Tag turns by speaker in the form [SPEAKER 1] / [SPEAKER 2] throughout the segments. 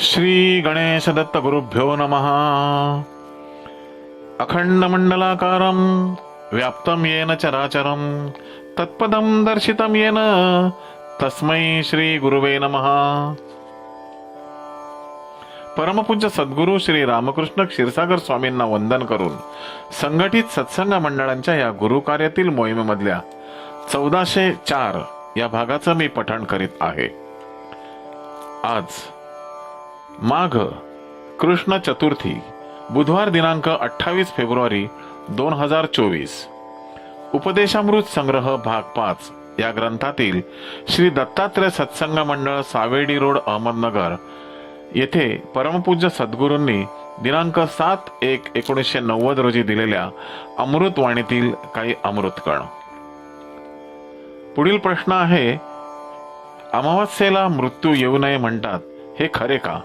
[SPEAKER 1] श्री गणेश दत्त गुरुभ्यो नमः। अखंड मंडलाकारं व्याप्तं येन चराचरं तत्पदं दर्शितं येन तस्मै श्री गुरुवे नमः। परमपूज्य सद्गुरू श्री रामकृष्ण क्षीरसागर स्वामींना वंदन करून संघटित सत्संग मंडळांच्या या गुरु कार्यातील मोहिमेमधल्या चौदाशे चार या भागाचं मी पठण करीत आहे. आज माघ कृष्ण चतुर्थी बुधवार दिनांक अठ्ठावीस फेब्रुवारी दोन हजार चोवीस. उपदेशामृत संग्रह भाग पाच या ग्रंथातील श्री दत्तात्रय सत्संग मंडळ सावेडी रोड अहमदनगर येथे परमपूज्य सद्गुरूंनी दिनांक सात एक एकोणीसशे नव्वद रोजी दिलेल्या अमृतवाणीतील काही अमृतकण पुढील प्रश्न आहे अमावस्येला मृत्यू येऊ नये म्हणतात हे खरे का?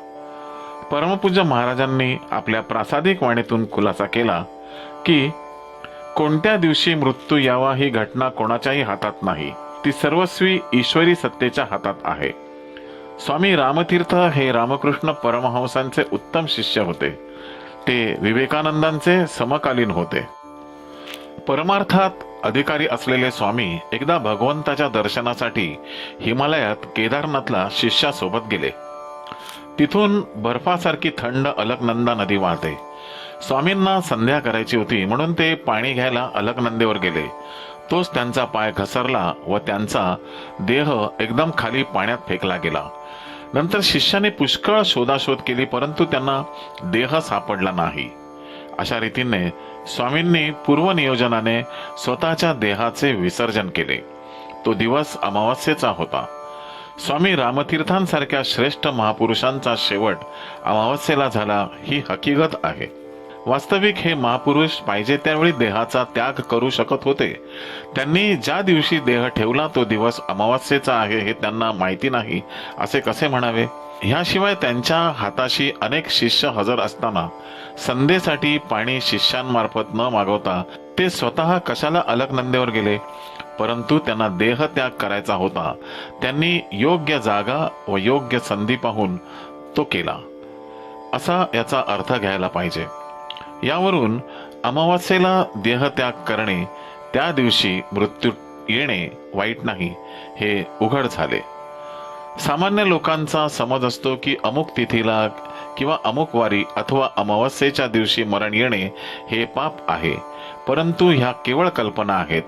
[SPEAKER 1] परमपूज्य महाराजांनी आपल्या प्रासादिक वाणीतून खुलासा केला की कोणत्या दिवशी मृत्यू यावा ही घटना कोणाच्याही हातात नाही. ती सर्वस्वी ईश्वरी सत्तेच्या हातात आहे. स्वामी रामतीर्थ हे रामकृष्ण परमहंसांचे उत्तम शिष्य होते. ते विवेकानंदांचे समकालीन होते. परमार्थात अधिकारी असलेले स्वामी एकदा भगवंताच्या दर्शनासाठी हिमालयात केदारनाथला शिष्यासोबत गेले. तिथून बर्फासारखी थंड अलकनंदा नदी वाहते. स्वामींना संध्या करायची होती म्हणून ते पाणी घ्यायला अलकनंदेवर गेले. तोच त्यांचा पाय घसरला व त्यांचा देह एकदम खाली पाण्यात फेकला गेला. नंतर शिष्याने पुष्कळ शोधाशोध केली परंतु त्यांना देह सापडला नाही. अशा रीतीने स्वामींनी पूर्वनियोजनाने स्वतःच्या देहाचे विसर्जन केले. तो दिवस अमावस्येचा होता. स्वामी रामतीर्थांसारख्या श्रेष्ठ महापुरुषांचा शेवट अमावस्येला झाला ही हकीकत आहे. वास्तविक हे महापुरुष पाहिजे त्यावेळी देहाचा त्याग करू शकत होते. त्यांनी ज्या दिवशी देह ठेवला तो दिवस अमावस्येचा आहे हे त्यांना माहिती नाही असे कसे म्हणावे? ह्याशिवाय त्यांच्या हाताशी अनेक शिष्य हजर असताना संध्येसाठी पाणी शिष्यांमार्फत न मागवता ते स्वतः कशाला अलकनंदेवर गेले? परंतु त्यांना देह त्याग करायचा होता. त्यांनी योग्य जागा व योग्य संधी पाहून तो केला. असा याचा अर्थ घ्यायला पाहिजे. यावरून अमावास्येला देहत्याग करणे त्या दिवशी मृत्यू येणे वाईट नाही हे उघड झाले. सामान्य लोकांचा समज असतो की अमुक तिथीला किंवा अमुक वारी अथवा अमावस्येच्या दिवशी मरण येणे हे पाप आहे परंतु ह्या केवळ कल्पना आहेत.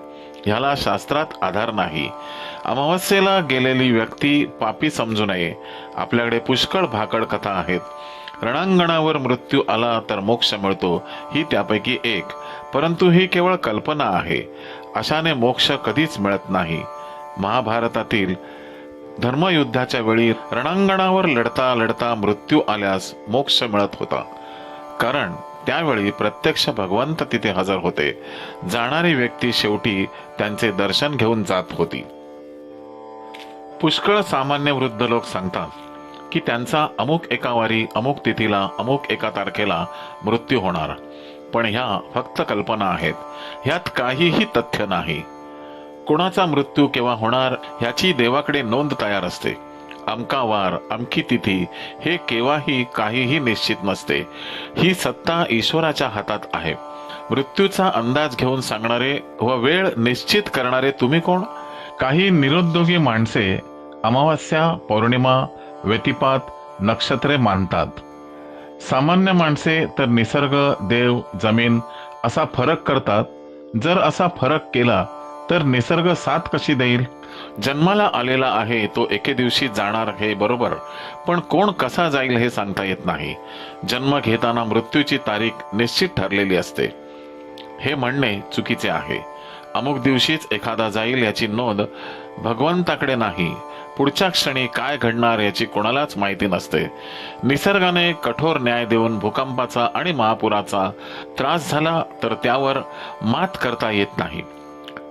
[SPEAKER 1] ह्याला शास्त्रात आधार नाही. अमावस्येला गेलेली व्यक्ती पापी समजू नये. आपल्याकडे पुष्कळ भाकड कथा आहेत. रणांगणावर मृत्यू आला तर मोक्ष मिळतो ही त्यापैकी एक. परंतु ही केवळ कल्पना आहे. अशाने मोक्ष कधीच मिळत नाही. महाभारतातील धर्मयुद्धाच्या वेळी रणांगणावर लढता लढता मृत्यू आल्यास मोक्ष मिळत होता. कारण त्यावेळी प्रत्यक्ष भगवंत तिथे हजर होते. जाणारी व्यक्ती शेवटी त्यांचे दर्शन घेऊन जात होती. पुष्कळ सामान्य वृद्ध लोक सांगतात की त्यांचा अमुक एका वारी अमुक तिथीला अमुक एका तारखेला मृत्यू होणार. पण ह्या फक्त कल्पना आहेत. ह्यात काहीही तथ्य नाही. कुणाचा मृत्यू केव्हा होणार ह्याची देवाकडे नोंद तयार असते. अमका वार अमकी तिथी हे केव्हाही काहीही निश्चित नसते. ही सत्ता ईश्वराच्या हातात आहे. मृत्यूचा अंदाज घेऊन सांगणारे व वेळ निश्चित करणारे तुम्ही कोण? काही निरुद्योगी माणसे अमावस्या पौर्णिमा व्यतिपात नक्षत्रे मानतात. सामान्य माणसे तर निसर्ग देव जमीन असा फरक करतात. जर असा फरक केला तर निसर्ग साथ कशी देईल? जन्माला आलेला आहे तो एके दिवशी जाणार हे बरोबर पण कोण कसा जाईल हे सांगता येत नाही. जन्म घेताना मृत्यूची तारीख निश्चित ठरलेली असते. हे म्हणणे चुकीचे आहे. अमुक दिवशीच एखादा जाईल याची नोंद भगवंताकडे नाही. पुढच्या क्षणी काय घडणार याची कोणालाच माहिती नसते. निसर्गाने कठोर न्याय देऊन भूकंपाचा आणि महापुराचा त्रास झाला तर त्यावर मात करता येत नाही.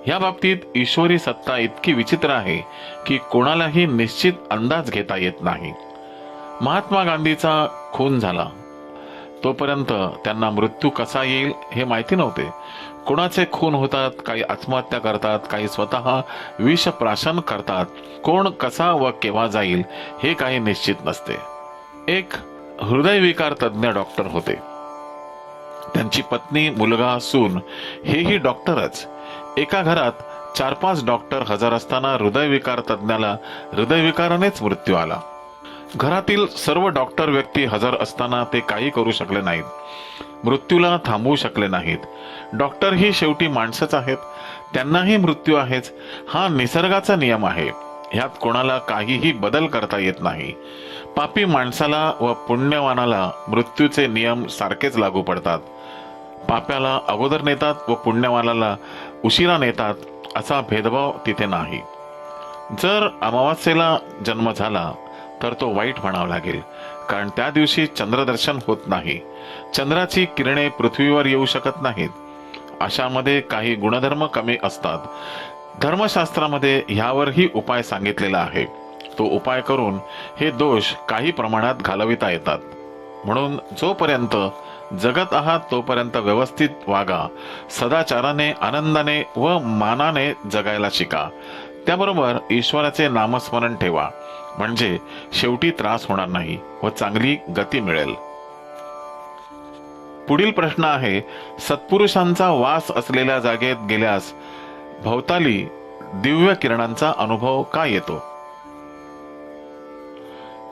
[SPEAKER 1] या बाबतीत ईश्वरी सत्ता इतकी विचित्र आहे की कोणालाही निश्चित अंदाज घेता येत नाही. महात्मा गांधीचा खून झाला. तोपर्यंत त्यांना मृत्यू कसा येईल हे माहिती नव्हते. कोणाचे खून होतात काही आत्महत्या करतात काही स्वतः विष प्राशन करतात. कोण कसा व केव्हा जाईल हे काही निश्चित नसते. एक हृदयविकार तज्ज्ञ डॉक्टर होते. त्यांची पत्नी मुलगा सून हेही डॉक्टरच. एका घरात चार पाच डॉक्टर हजर असताना हृदयविकार तज्ज्ञाला हृदयविकारानेच मृत्यू आला. घरातील सर्व डॉक्टर व्यक्ती हजर असताना ते काही करू शकले नाहीत. मृत्यूला थांबवू शकले नाहीत. डॉक्टर ही शेवटी माणसंच आहेत. त्यांनाही मृत्यू आहेच. हा निसर्गाचा नियम आहे. ह्यात कोणाला काहीही बदल करता येत नाही. पापी माणसाला व पुण्यवानाला मृत्यूचे नियम सारखेच लागू पडतात. पाप्याला अगोदर नेतात व पुण्यवानाला उशिरा नेतात असा भेदभाव तिथे नाही. जर अमावास्येला जन्म झाला तर तो वाईट म्हणावा लागेल कारण त्या दिवशी चंद्रदर्शन होत नाही. चंद्राची किरणे पृथ्वीवर येऊ शकत नाहीत. अशामध्ये काही गुणधर्म कमी असतात. धर्मशास्त्रामध्ये ह्यावरही उपाय सांगितलेला आहे. तो उपाय करून हे दोष काही प्रमाणात घालविता येतात. म्हणून जोपर्यंत जगत आहात तोपर्यंत व्यवस्थित वागा. सदाचाराने आनंदाने व मानाने जगायला शिका. त्याबरोबर ईश्वराचे नामस्मरण ठेवा. म्हणजे शेवटी त्रास होणार नाही व चांगली गती मिळेल. पुढील प्रश्न आहे सत्पुरुषांचा वास असलेल्या जागेत गेल्यास भोवताली दिव्य किरणांचा अनुभव का येतो?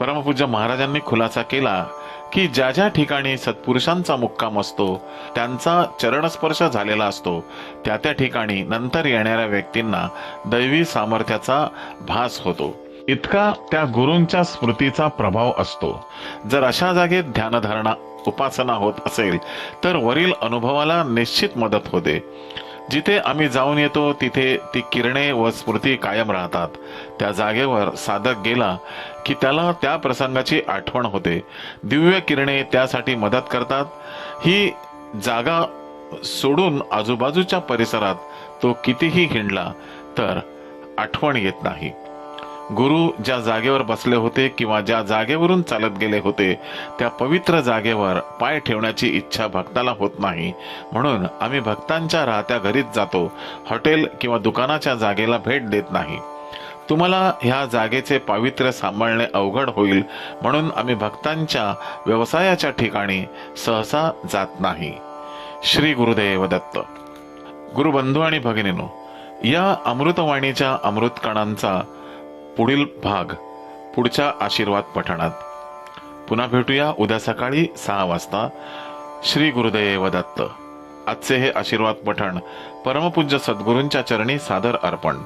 [SPEAKER 1] परमपूज्य महाराजांनी खुलासा केला. की ज्या ज्या ठिकाणी सत्पुरुषांचा मुक्काम असतो त्यांचा चरणस्पर्श झालेला असतो त्या त्या ठिकाणी नंतर येणाऱ्या व्यक्तींना दैवी सामर्थ्याचा भास होतो. इतका त्या गुरूंच्या स्मृतीचा प्रभाव असतो. जर अशा जागेत ध्यानधारणा उपासना होत असेल तर वरील अनुभवाला निश्चित मदत होते. जिथे आम्ही जाऊन येतो तिथे ती किरणे व स्मृती कायम राहतात. त्या जागेवर साधक गेला की त्याला त्या प्रसंगाची आठवण होते. दिव्य किरणे त्यासाठी मदत करतात. ही जागा सोडून आजूबाजूच्या परिसरात तो कितीही हिंडला तर आठवण येत नाही. गुरु ज्या जागेवर बसले होते किंवा ज्या जागेवरून चालत गेले होते त्या पवित्र जागेवर पाय ठेवण्याची इच्छा भक्ताला होत नाही. म्हणून आम्ही भक्तांच्या राहत्या घरीच जातो हॉटेल किंवा दुकानाच्या जागेला भेट देत नाही. तुम्हाला ह्या जागेचे पावित्र्य सांभाळणे अवघड होईल म्हणून आम्ही भक्तांच्या व्यवसायाच्या ठिकाणी सहसा जात नाही. श्री गुरुदेव दत्त. गुरुबंधू आणि भगिनीनो या अमृतवाणीच्या अमृतकणांचा पुढील भाग पुढच्या आशीर्वाद पठणात. पुन्हा भेटूया उद्या सकाळी सहा वाजता. श्री गुरुदेव दत्त. आजचे हे आशीर्वाद पठण परमपूज्य सद्गुरूंच्या चरणी सादर अर्पण.